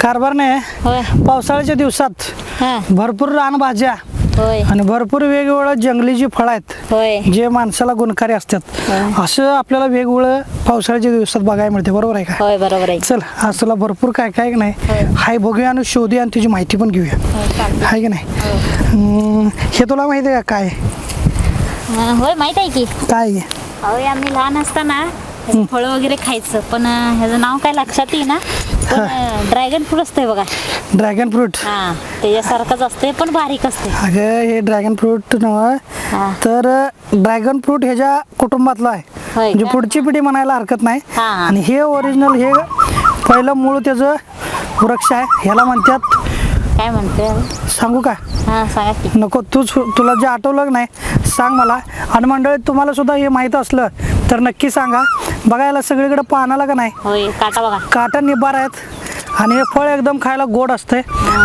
कारभारने होय. पावसाळ्याच्या दिवसात हा. भरपूर रानभाज्या होय. आणि भरपूर वेगवेगळं जंगली जी फळं आहेत होय. जे माणसाला गुणकारी असतात होय. असं आपल्याला वेगवेगळं पावसाळ्याच्या दिवसात बघायला मिळते. बरोबर आहे का? होय बरोबर आहे. चल आज तुला भरपूर काय काय नाही. होय. हाय बघूया आणि शोधूया आणि त्याची माहिती पण घेऊया. होय, चालतंय. आहे की नाही? हम्म, हे तुला माहिती आहे का काय? हा, होय माहीत आहे की. काय? आहे? आम्ही लहान असताना फळ वगैरे खायचं पण ह्याचं नाव काय लक्षात येईना. ड्रॅगन फ्रूट असतंय बघा. ड्रॅगन फ्रूट हा त्याच्यासारखंच असते पण बारीक असते अगं हे ड्रॅगन फ्रूट नव हा. तर ड्रॅगन फ्रूट ह्याच्या कुटुंबातलं आहे. म्हणजे? पुढची पिढी म्हणायला हरकत नाही. हा. आणि हे ओरिजिनल हे पहिलं मूळ त्याचं वृक्ष आहे. ह्याला म्हणतात काय म्हणते सांगू का? हा नको तूच तुला जे आठवलं नाही सांग मला. आणि मंडळी तुम्हाला सुद्धा हे माहीत असलं तर नक्की सांगा. बघायला सगळीकडे पानाला का नाही? होय काटा बघा. काटा निबार आहेत. आणि हे फळ एकदम खायला गोड असते.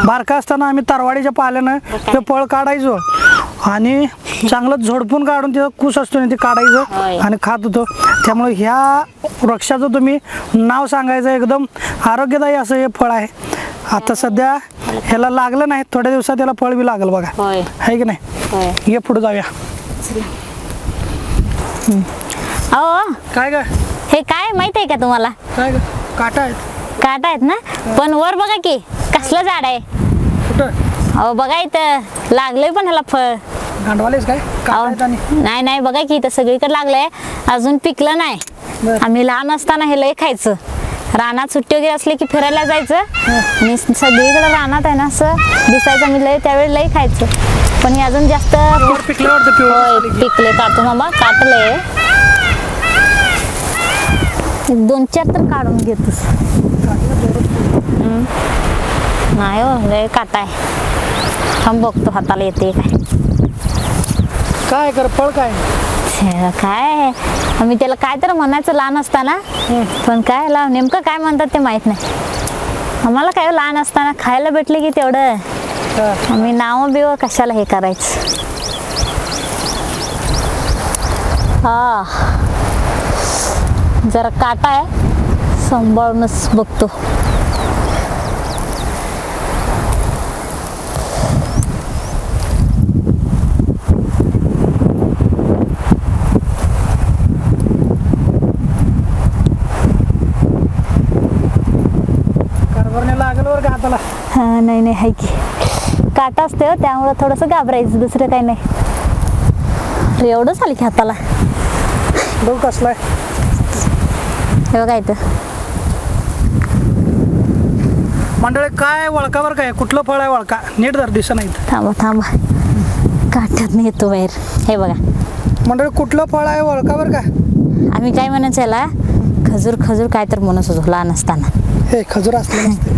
बारका असताना आम्ही तरवाडीच्या पाल्यानं ते फळ काढायचो. आणि चांगलं झोडपून काढून त्याचं कूस असतो ना ते होय. काढायचं आणि खात होतो. त्यामुळे ह्या वृक्षाचं तुम्ही नाव सांगायचं एकदम आरोग्यदायी असं हे फळ आहे. आता सध्या ह्याला लागलं नाही. थोड्या दिवसात त्याला फळ बी लागल बघा. होय. आहे की नाही? होय. ये पुढे जाऊया. अहो. काय ग? हे काय माहीत आहे का तुम्हाला? काय ग? काटा आहेत. काटा आहेत ना? पण वर बघा की कसलं झाड आहे? कुठं? अहो बघा इथं. लागलंय पण ह्याला फळ. गांडवालेच काय? काटा आहेत आणि? अहो, नाही नाही बघा की इथं सगळीकडे लागलंय. अजून पिकलं नाही. बरं. आम्ही लहान असताना हे लय खायचं. रानात सुट्टी वगैरे असली की फिरायला जायचं. आणि सगळीकडे रानात आहे ना असं. दिसायचं मी लय त्यावेळी लय खायचं. पण हे अजून जास्त वर पिकलं वाटतं होय पिवळं पिकले काढतो मामा काटलंय. एक दोन चार तर काढून घेतोस. नाही हो लय काटा आहे. थांब बघतो हाताला येते काय. काय कर फळ काय? छे, काय? आम्ही त्याला काय तर म्हणायचं लहान असताना. पण काय याला नेमकं काय म्हणतात ते माहीत नाही. आम्हाला काय हो, लहान असताना खायला भेटले की तेवढं. आम्ही नाव बिव कशाला हे करायचं? हा. जरा काटा आहे. सांभाळूनच बघतो. हा नाही नाही हाय की. काटा असते हो, त्यामुळं थोडंसं घाबरायचं दुसरं काही नाही. अरे एवढंच आलं की हाताला. कसलाय हे बघा इथं. मंडळी काय वळकावर काय? कुठलं फळ आहे वळका नीट जर दिसत नाही थांबा थांबा. काट्यात येतो बाहेर. हे बघा. मंडळी कुठलं फळ आहे वळकावर का आम्ही काय म्हणायचं याला खजूर खजूर काय तर म्हणत होतो लहान असताना. हे खजूर असलं नसते.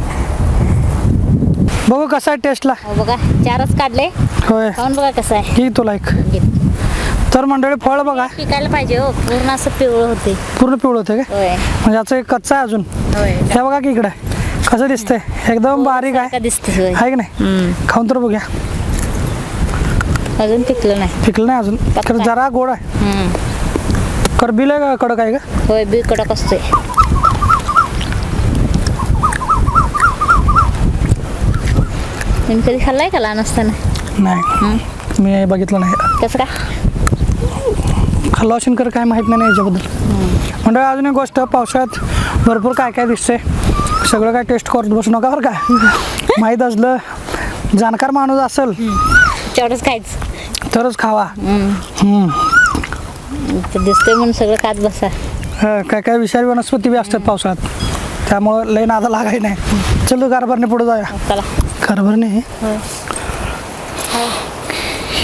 बघू कसा आहे टेस्टला हो बघा. चारच काढले. होय. खाऊन बघा कसं आहे. की तुला एक. तर मंडळी फळ बघा. पिकायला पाहिजे हो. पूर्ण असं पिवळं होते. पूर्ण पिवळं होतं होय. म्हणजे याचं एक कच्चा आहे अजून. होय. हे बघा की इकडे. कसं दिसतंय? एकदम बारीक का आहे दिसते होय. आहे की नाही? हम्म. खाऊन तर बघूया. अजून पिकलं नाही. पिकलं नाही अजून. तर. जरा गोड आहे. हम्म. करबिल आहे का? कडक आहे का? होय बी कडक असते तुम्ही कधी खाल्लाय का लहान असताना? नाही. मी बघितलं नाही. कसं का? खाल्ला असेल कर काय माहीत नाही याच्याबद्दल. म्हणजे अजून एक गोष्ट पावसाळ्यात भरपूर काय काय दिसते सगळं काय टेस्ट करत बसू नका बरं का. माहीत असलं जाणकार माणूस असेल तेवढंच खायचं. तरच खावा. दिसतंय म्हणून सगळं खात बसा. काय काय विषारी वनस्पती बी असतात पावसाळ्यात. त्यामुळं लय नादा लागाय नाही. चलो कारभारने पुढे जाऊया. कारभारने?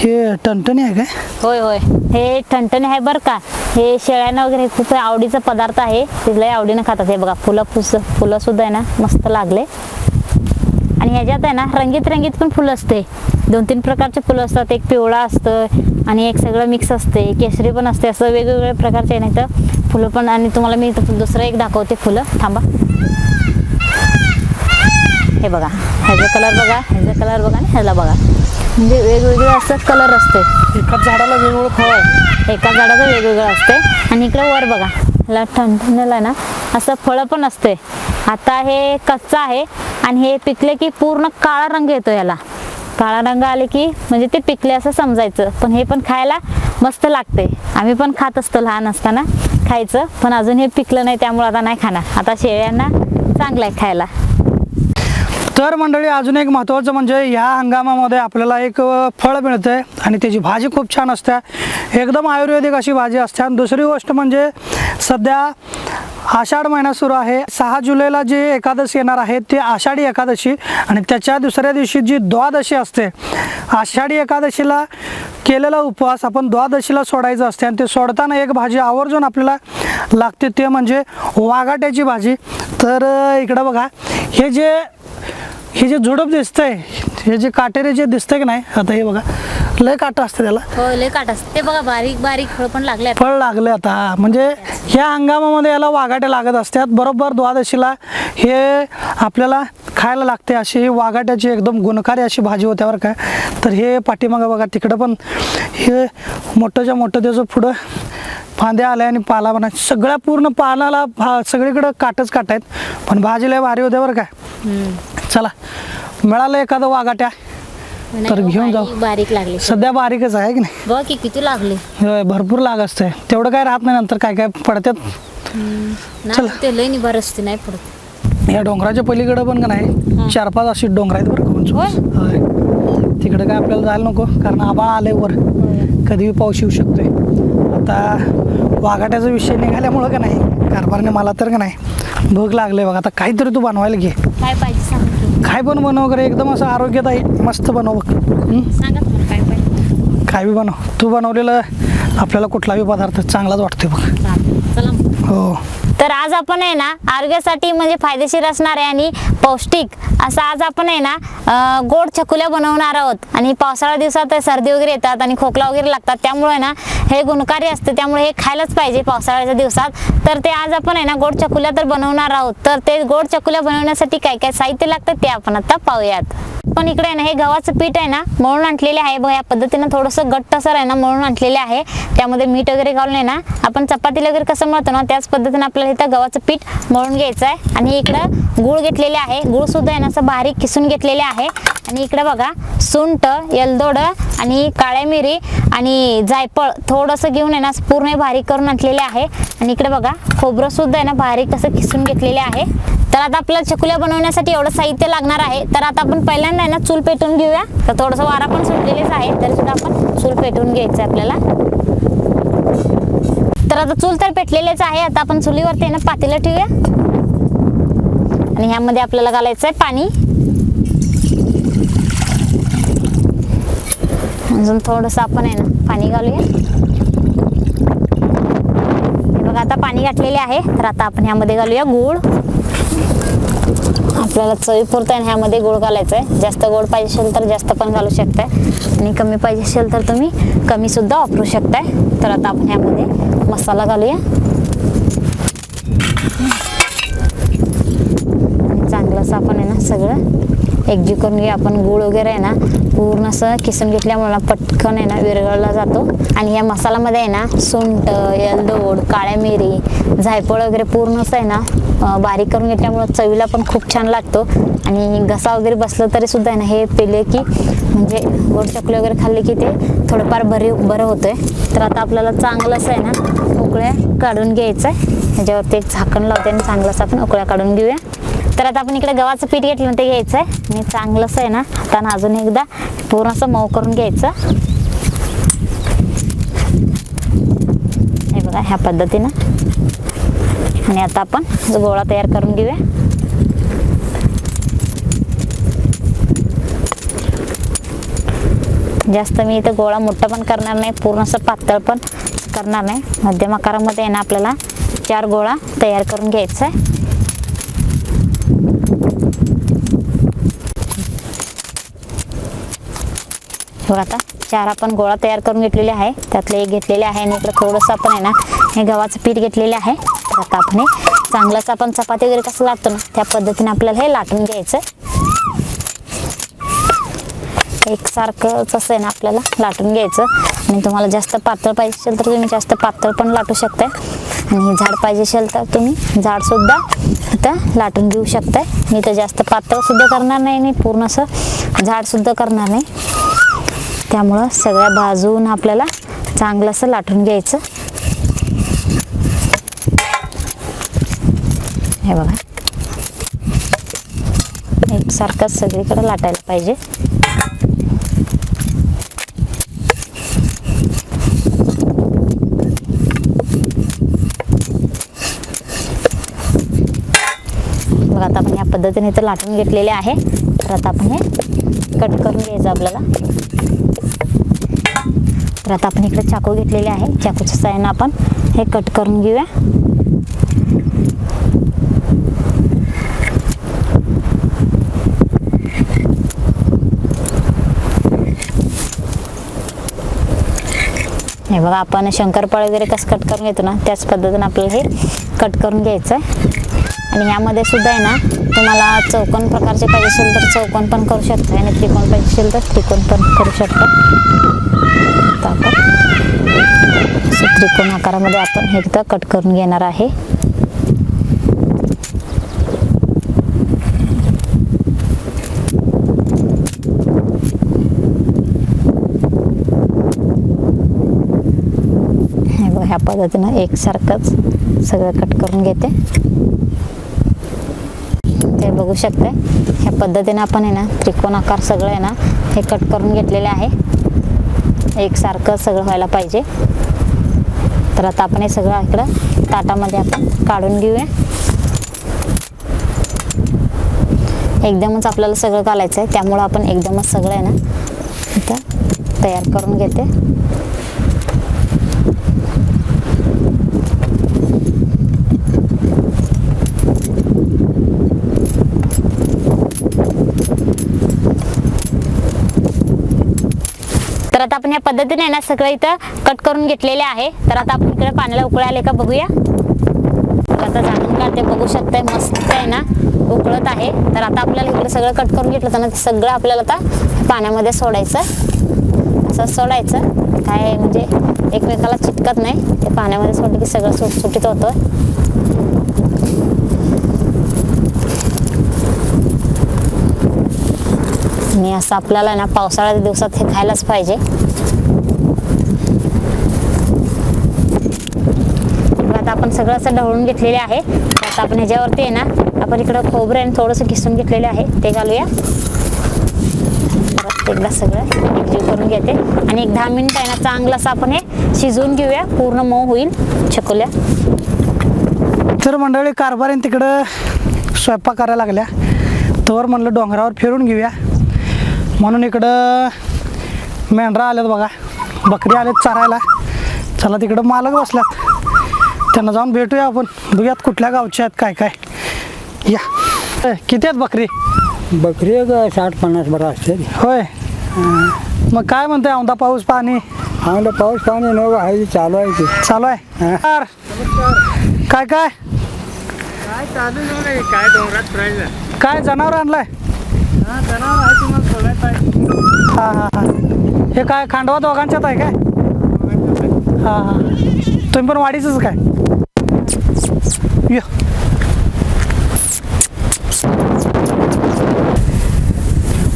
हे टणटणी आहे काय? होय होय. हे ठणठणे आहे बरं का. हे शेळ्यांना वगैरे खूप आवडीचा पदार्थ आहे. ते लय आवडीनं खातात. हे बघा फुलं फुस फुलं सुद्धा आहे ना मस्त लागले. आणि ह्याच्यात आहे ना रंगीत रंगीत पण फुलं असते. दोन तीन प्रकारचे फुलं असतात. एक पिवळा असतं आणि एक सगळं मिक्स असते. केसरी पण असते. असं वेगवेगळ्या प्रकारचे नाही तर फुलं पण आणि तुम्हाला मी इथं दुसरं एक दाखवते फुलं. थांबा. हे बघा. ह्याचा कलर बघा. ह्याचा कलर बघा आणि ह्याला बघा. म्हणजे वेगवेगळे असं कलर असते. एकाच झाडाला वेगवेगळं फळ होय एका झाडाचं वेगवेगळं असते. आणि इकडे वर बघा. ह्याला ठणठणीला ना असं फळं पण असते. आता हे कच्चा आहे आणि हे पिकले की पूर्ण काळा रंग येतो याला. काळा रंग आले की म्हणजे ते पिकले असं समजायचं. पण हे पण खायला मस्त लागते. आम्ही पण खात असतो लहान असताना खायचं. पण अजून हे पिकलं नाही त्यामुळे आता नाही खाणार. आता शेळ्यांना चांगलं आहे खायला. तर मंडळी अजून एक महत्त्वाचं म्हणजे ह्या हंगामामध्ये आपल्याला एक फळ मिळतंय आणि त्याची भाजी खूप छान असते. एकदम आयुर्वेदिक अशी भाजी असते. आणि दुसरी गोष्ट म्हणजे सध्या आषाढ महिना सुरू आहे. सहा जुलैला जी एकादशी येणार आहे ती आषाढी एकादशी. आणि त्याच्या दुसऱ्या दिवशी जी द्वादशी असते आषाढी एकादशीला केलेला उपवास आपण द्वादशीला सोडायचं असते. आणि ते सोडताना एक भाजी आवर्जून आपल्याला लागते ते म्हणजे वाघाट्याची भाजी. तर इकडं बघा हे जे हे जे झुडप दिसतंय हे जे काटेरे जे दिसतंय की नाही आता हे बघा लय काटा असतं त्याला. हो लय काट ते बघा बारीक बारीक फळ पण लागले फळ लागले आता. म्हणजे ह्या हंगामामध्ये याला वाघाटे लागत असतात. बरोबर द्वादशीला हे आपल्याला खायला लागते अशी ही वाघाट्याची एकदम गुणकारी अशी भाजी होत्या बरं काय तर हे पाठीमागं बघा तिकडं पण हे मोठंच्या मोठं त्याचं पुढं फांद्या आल्या आणि पाला पण आहे. सगळ्या पूर्ण पानाला भा सगळीकडं काटच काट आहेत. पण भाजी लय भारी होत्या बरं काय चला मिळालं एखादं वाघाट्या तर घेऊन जाऊ. बारीक- लागले सध्या बारीकच आहे की नाही? बघ की किती लागले. होय, भरपूर लाग असते तेवढं काय राहत नाही नंतर काय काय पडतात नाही ते लय निभार असते नाही पडत. या डोंगराच्या पलीकडे पण का नाही चार पाच अशी डोंगर आहेत बरं का उंच होय? उंच. होय. तिकडे काय आपल्याला जायला नको कारण आबाळ आले वर. कधीही पाऊस येऊ शकतोय. आता वाघाट्याचा विषय निघाल्यामुळं का नाही कारभारने मला तर का नाही भूक लागले बघा. आता काहीतरी तू बनवायला घे. काय पाहिजे सांग की. काय पण बनव वगैरे एकदम असं आरोग्यदायी मस्त बनव बघ हं? सांगा तुम्हाला काय पाहिजे काय बी बनव तू बनवलेलं आपल्याला कुठलाही पदार्थ चांगलाच वाटतोय बघ चालेल. चला मग. हो आज आपण आहे ना आरोग्यासाठी म्हणजे फायदेशीर असणारे आणि पौष्टिक. असं आज आपण आहे ना गोड चकुल्या बनवणार आहोत. आणि पावसाळा दिवसात सर्दी वगैरे येतात आणि खोकला वगैरे लागतात. त्यामुळे ना हे गुणकारी असते त्यामुळे हे खायलाच पाहिजे पावसाळ्याच्या दिवसात. तर ते आज आपण आहे ना गोड चकुल्या तर बनवणार आहोत. तर ते गोड चकुल्या बनवण्यासाठी काय काय साहित्य लागतं ते आपण आता पाहूयात. पण इकडे आहे ना हे गव्हाचं पीठ आहे ना मळून आणलेले आहे. बघा या पद्धतीनं थोडंसं घट्टसर आहे ना मळून आणलेले आहे. त्यामध्ये मीठ वगैरे घालून आहे ना आपण चपातीला वगैरे कसं मळतो ना त्याच पद्धतीनं आपल्याला इथं गव्हाचं पीठ मळून घ्यायचं आहे आणि इकडं गूळ घेतलेले आहे. गूळ सुद्धा आहे ना असं बारीक किसून घेतलेले आहे. आणि इकडं बघा सुंट येलदोड आणि काळ्या मिरी आणि जायफळ थोडंसं घेऊन आहे ना असं पूर्ण बारीक करून आणलेले आहे. आणि इकडे बघा खोबरं सुद्धा आहे ना बारीक असं किसून घेतलेले आहे. तर आता आपल्याला चकुल्या बनवण्यासाठी एवढं साहित्य लागणार आहे. तर आता आपण पहिल्यांदा आहे ना चूल पेटून घेऊया. तर थोडंसं वारा पण सुटलेलेच आहे. तरी सुद्धा आपण चूल पेटून घ्यायचं आहे आपल्याला. तर आता चूल तर पेटलेलेच आहे. आता आपण चुलीवरती आहे ना पातेलं ठेवूया. आणि ह्यामध्ये आपल्याला घालायचं आहे पाणी. अजून थोडंसं आपण आहे ना पाणी घालूया. बघा आता पाणी घातलेले आहे. तर आता आपण ह्यामध्ये घालूया गूळ. आपल्याला चवीपुरतं आहे ह्यामध्ये गोड घालायचं आहे जास्त गोड पाहिजे असेल तर जास्त पण घालू शकताय. आणि कमी पाहिजे असेल तर तुम्ही कमी सुद्धा वापरू शकताय. तर आता आपण ह्यामध्ये मसाला घालूया. चांगलंच चांगलं असं आपण आहे ना सगळं एकजीव करून घेऊया. आपण गूळ वगैरे आहे ना पूर्ण असं किसून घेतल्यामुळे पटकन आहे ना विरघळला जातो. आणि या मसाल्यामध्ये आहे ना सुंट यलदोड काळ्या मिरी जायफळ वगैरे पूर्ण असं आहे ना बारीक करून घेतल्यामुळं चवीला पण खूप छान लागतो. आणि घसा वगैरे बसलं तरी सुद्धा आहे ना हे पेले की म्हणजे गोड चकली वगैरे खाल्ले की ते थोडंफार बरे बरं होतंय. तर आता आपल्याला चांगलंच आहे ना उकळ्या काढून घ्यायचं आहे. ह्याच्यावरती एक झाकण लावते आणि चांगलं आपण उकळ्या काढून घेऊया. तर आता आपण इकडे गव्हाचं पीठ घेतलं ते घ्यायचं आहे. आणि चांगलंच आहे ना आता अजून एकदा पूर्ण असं मऊ करून घ्यायचं. हे बघा ह्या पद्धतीनं आणि आता आपण गोळा तयार करून घेऊया. जास्त मी इथं गोळा मोठा पण करणार नाही पूर्ण असं पातळ पण करणार नाही. मध्यम आकारामध्ये आहे ना आपल्याला चार गोळा तयार करून घ्यायचा आहे. आता चार आपण गोळा तयार करून घेतलेले आहे. त्यातले एक घेतलेले आहे आणि इकडे थोडंसं आपण आहे ना हे गव्हाचं पीठ घेतलेले आहे. तर आता आपण आपण चपाती वगैरे कसं लाटतो ना? त्या पद्धतीने आपल्याला हे लाटून घ्यायचं. एकसारखंच असं आहे ना आपल्याला लाटून घ्यायचं. आणि तुम्हाला जास्त पातळ पाहिजे असेल तर तुम्ही जास्त पातळ पण लाटू शकताय. आणि हे झाड पाहिजे असेल तर तुम्ही झाडसुद्धा आता लाटून घेऊ शकताय. मी तर जास्त पातळसुद्धा करणार नाही आणि पूर्ण असं झाड सुद्धा करणार नाही. त्यामुळं सगळ्या बाजून आपल्याला चांगलं असं लाटून घ्यायचं. हे बघा. एकसारखंच सगळीकडे लाटायला पाहिजे. बघा आता आपण या पद्धतीने तर लाटून घेतलेले आहे. तर आता आपण हे कट करून घ्यायचं आपल्याला. तर आता आपण इकडे चाकू घेतलेले आहे. चाकूच्या साह्यानं आपण हे कट करून घेऊया. हे बघा आपण शंकरपाळ वगैरे कसं कट करून घेतो ना त्याच पद्धतीने आपल्याला हे कट करून घ्यायचं आहे आणि यामध्ये सुद्धा आहे ना तुम्हाला चौकोन प्रकारचे पाहिजे असेल तर चौकोन पण करू शकता. आणि त्रिकोण पाहिजे असेल तर त्रिकोण पण करू शकता. तर आपण त्रिकोण आकारामध्ये आपण हे एकदा कट करून घेणार आहे हे बघा ह्या पद्धतीनं एकसारखंच सगळं कट करून घेते. ते बघू शकते. ह्या पद्धतीने आपण आहे ना त्रिकोण आकार सगळं आहे ना हे कट करून घेतलेले आहे. एकसारखं सगळं व्हायला पाहिजे. तर आता आपण हे सगळं इकडं ताटामध्ये आपण काढून घेऊया. एकदमच आपल्याला सगळं घालायचं आहे त्यामुळं आपण एकदमच सगळं आहे ना इथं तयार करून घेते. आता आपण या पद्धतीने ना सगळं इथं कट करून घेतलेले आहे. तर आता आपण इकडे पाण्याला उकळे आले का बघूया. तर आता का काढते बघू शकताय मस्त आहे ना उकळत आहे. तर आता आपल्याला इकडे सगळं कट करून घेतलं ना ते सगळं आपल्याला आता पाण्यामध्ये सोडायचं. असं सोडायचं. काय म्हणजे एकमेकाला चिटकत नाही. ते पाण्यामध्ये सोडलं की सगळं सुटसुटीत होतं. आणि असं आपल्याला ना पावसाळ्याच्या दिवसात हे खायलाच पाहिजे. आता आपण सगळं असं ढवळून घेतलेले आहे. आता आपण ह्याच्यावरती आहे ना आपण इकडं खोबरं आणि थोडंसं किसून घेतलेले आहे. ते घालूया. एकदा सगळं एकजीव करून घेते. आणि एक दहा मिनिट आहे ना चांगलं असं आपण हे शिजवून घेऊया. पूर्ण मऊ होईल. चकोल्या तर मंडळी कारभार तिकडं स्वयंपाक करायला लागल्या. तोवर म्हणलं डोंगरावर फिरून घेऊया. म्हणून इकडं मेंढरा आल्यात बघा. बकरी आल्यात चरायला. चला तिकडं मालक बसल्यात. त्यांना जाऊन भेटूया आपण. बघूयात कुठल्या गावच्या आहेत काय काय. या. ए, किती आहेत बकरी? बकरी एक साठ पन्नास बरं असते होय. मग काय म्हणतोय औंदा पाऊस पाणी? आम्हाला पाऊस पाणी न आहे चालू आहे ते. चालू आहे. यार, काय काय? काय चालू नाही काय डोंगरात काय जनावर आणलाय? जनावर आहे तुम्हाला सोडायचं हा हा हा. हे काय खांडवा दोघांच्यात आहे काय? हा हा. तुम्ही पण वाढीचंच काय? य.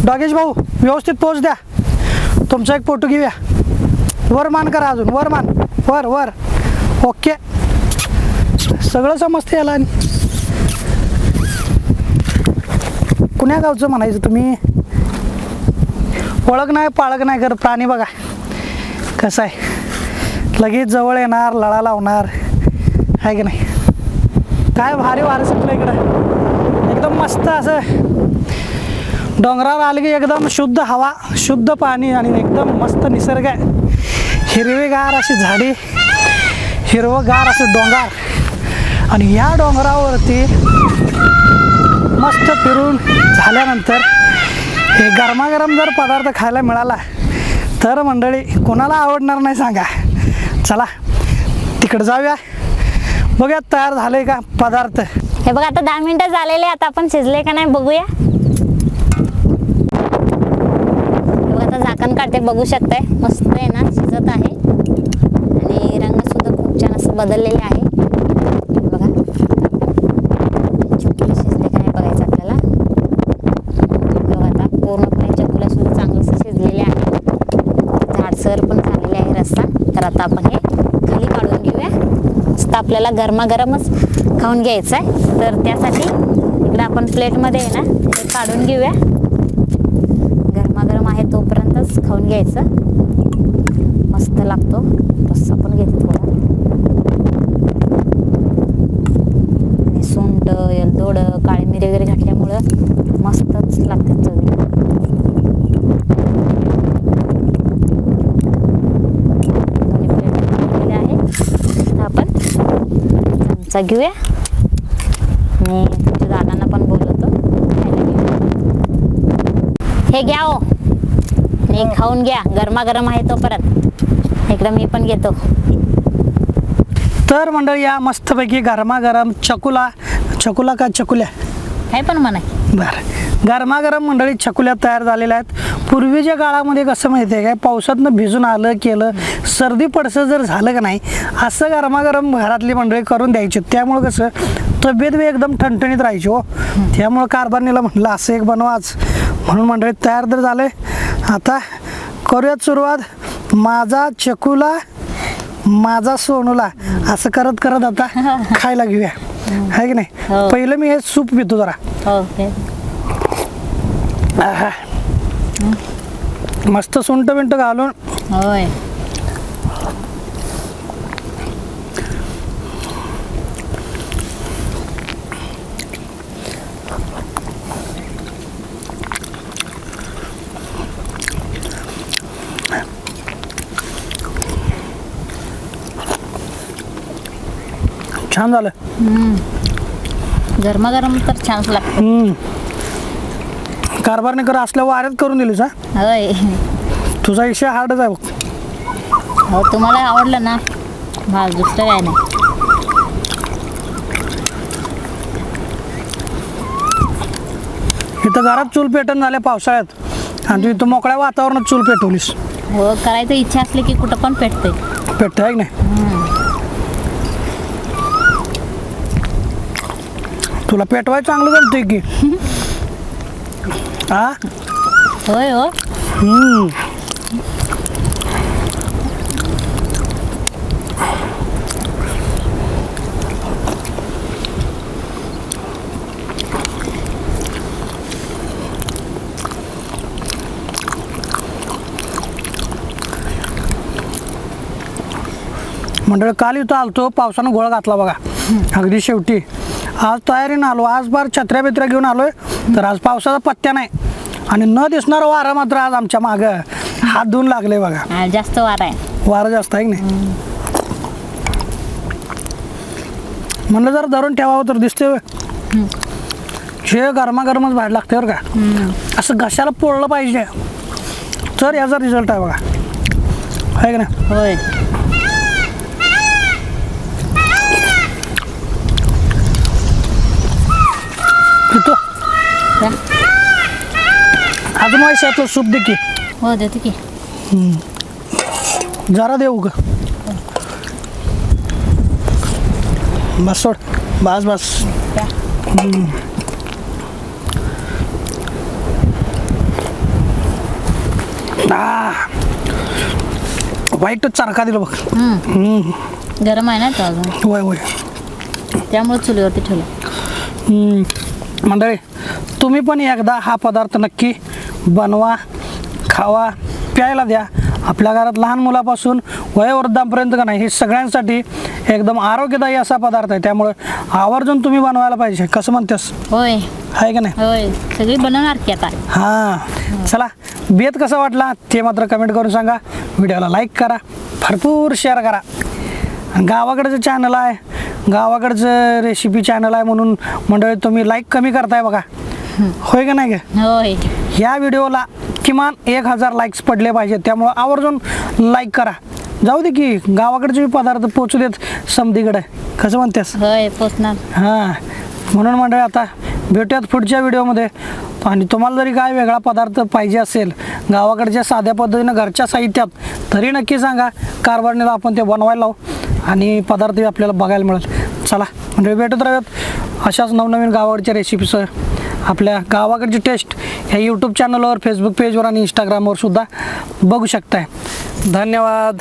डॉगेश भाऊ व्यवस्थित पोच द्या. तुमचा एक फोटो घेऊया. वर मान करा अजून वर मान. वर वर. ओके. सगळं समजते याला आणि. कुण्या गावचं म्हणायचं तुम्ही. ओळख नाही पाळख नाही कर प्राणी बघा. कसं आहे? लगेच जवळ येणार लळा लावणार. आहे की नाही? काय भारी वारं सुटलं इकडं. एकदम मस्त असं. डोंगरावर आलं की एकदम शुद्ध हवा शुद्ध पाणी आणि एकदम मस्त निसर्ग आहे. हिरवीगार अशी झाडी हिरवंगार असं डोंगर. आणि या डोंगरावरती फिरून झाल्यानंतर हे गरमागरम जर पदार्थ खायला मिळाला तर मंडळी कोणाला आवडणार नाही सांगा. चला तिकडे जाऊया. बघूया तयार झाले का पदार्थ? हे बघा आता दहा मिनिटं झालेले आता आपण शिजले का नाही बघूया. बघा आता झाकण काढते बघू शकताय. मस्त आहे ना शिजत आहे. आणि रंग सुद्धा खूप छान असं बदललेले आहे सर पण झालेले आहे रस्सा तर आता आपण हे खाली काढून घेऊया. मस्त आपल्याला गरमागरमच खाऊन घ्यायचं आहे तर त्यासाठी इकडं आपण प्लेटमध्ये आहे ना ते काढून घेऊया. गरमागरम आहे तोपर्यंतच खाऊन घ्यायचं. मस्त लागतो. रस्सा पण घेते थोडा. आणि सुंट एलदोड काळी मिरी वगैरे घातल्यामुळं मस्तच लागतात चवीला दोन्ही प्लेट टाकलेले आहे आता आपण चमचा घेऊया. आणि तुमच्या दादांना पण बोलवतो. हे घ्या हो. आणि खाऊन घ्या. गरमागरम आहे तोपर्यंत इकडं मी पण घेतो. तर मंडळी या मस्तपैकी गरमागरम चकुला. चकुला का चकुल्या? काय पण म्हणा. बरं. गरमागरम मंडळी चकुल्या तयार झालेल्या आहेत. पूर्वीच्या काळामध्ये कसं माहिती आहे काय? पावसातनं भिजून आलं केलं सर्दी पडसं जर झालं का नाही असं गरमागरम घरातली मंडळी करून द्यायची. त्यामुळं कसं? तब्येत बी एकदम ठणठणीत राहायची हो. त्यामुळं कारभारणीला म्हणलं असं एक बनवाच म्हणून मंडळी तयार तर झाले. आता करूयात सुरुवात. माझा चकुला माझा सोनूला असं करत करत आता खायला घेऊया. आहे की नाही? हो. पहिलं मी हे सूप पितो जरा. मस्त सुंट बिंट घालून. होय. छान झालं. गरमागरम तर छानच लागतं. हम्म. कारभारने कर असल्या वाऱ्यात करून दिलीस हा? होय. तुझा विषय हार्डच आहे बघ. हो तुम्हाला आवडलं ना? भाज दुसरं काय नाही. इथं घरात चूल पेटण झाल्या पावसाळ्यात. आणि तू इथं मोकळ्या वातावरणात चूल पेटवलीस. हो करायचं इच्छा असली की कुठं पण पेटते पेटत आहे की नाही? तुला पेटवाय चांगलं जमतंय की. हा होय हो. हम्म. मंडळ काल इथं आलतो पावसानं गोळ घातला बघा. अगदी शेवटी. आज तयारीनं आलो. आज बार छत्र्या बित्र्या घेऊन आलोय. तर आज पावसाचा पत्त्या नाही. आणि न दिसणारा वारा मात्र आज आमच्या मागं हात धुवून लागले बघा. हा, जास्त वारा आहे. वारं जास्त आहे की नाही? म्हणलं जर धरून ठेवावं तर दिसते जे गरमागरमच बाहेर लागते बरं का. असं घशाला पोळलं पाहिजे. तर याचा रिझल्ट आहे बघा. आहे का नाही? होय. द्या. अजून व्हायचं सूप दे की. हो देते की. जरा देऊ ग बस सोड. बस बस. आ. वाईटच चरका दिलं बघ. हम्म. हम्म. गरम आहे ना तो अजून. वय वय त्यामुळे चुलीवरती ठेवलं. हम्म. मंडळी तुम्ही पण एकदा हा पदार्थ नक्की बनवा खावा प्यायला द्या. आपल्या घरात लहान मुलापासून वयोवृद्धांपर्यंत का नाही हे सगळ्यांसाठी एकदम आरोग्यदायी असा पदार्थ आहे. त्यामुळे आवर्जून तुम्ही बनवायला पाहिजे. कसं म्हणतेस? होय. आहे का नाही? होय. सगळी बनवणार की आता? हां. चला बेत कसा वाटला ते मात्र कमेंट करून सांगा. व्हिडिओला लाईक करा भरपूर शेअर करा. आणि गावाकडचं चॅनल आहे. गावाकडचं रेसिपी चॅनल आहे म्हणून मंडळी तुम्ही लाईक कमी करताय बघा. होय का नाही का होय. ह्या व्हिडिओला किमान एक हजार लाईक्स पडले पाहिजेत. त्यामुळं आवर्जून लाईक करा. जाऊ दे की गावाकडचे पदार्थ पोचू देत समधीकडे कसं म्हणतेस? होय पोचणार. हां. म्हणून मंडळी आता भेटूयात पुढच्या व्हिडिओमध्ये. आणि तुम्हाला जरी काय वेगळा पदार्थ पाहिजे असेल गावाकडच्या साध्या पद्धतीनं घरच्या साहित्यात तरी नक्की सांगा. कारभारणीला आपण ते बनवायला लावू. आणि पदार्थही आपल्याला बघायला मिळेल. चला म्हणजे भेटत राहत अशाच नवनवीन गावाकडच्या रेसिपीसह आपल्या गावाकडची टेस्ट ह्या यूट्यूब चॅनलवर फेसबुक पेजवर आणि इंस्टाग्रामवर सुद्धा बघू शकताय. धन्यवाद.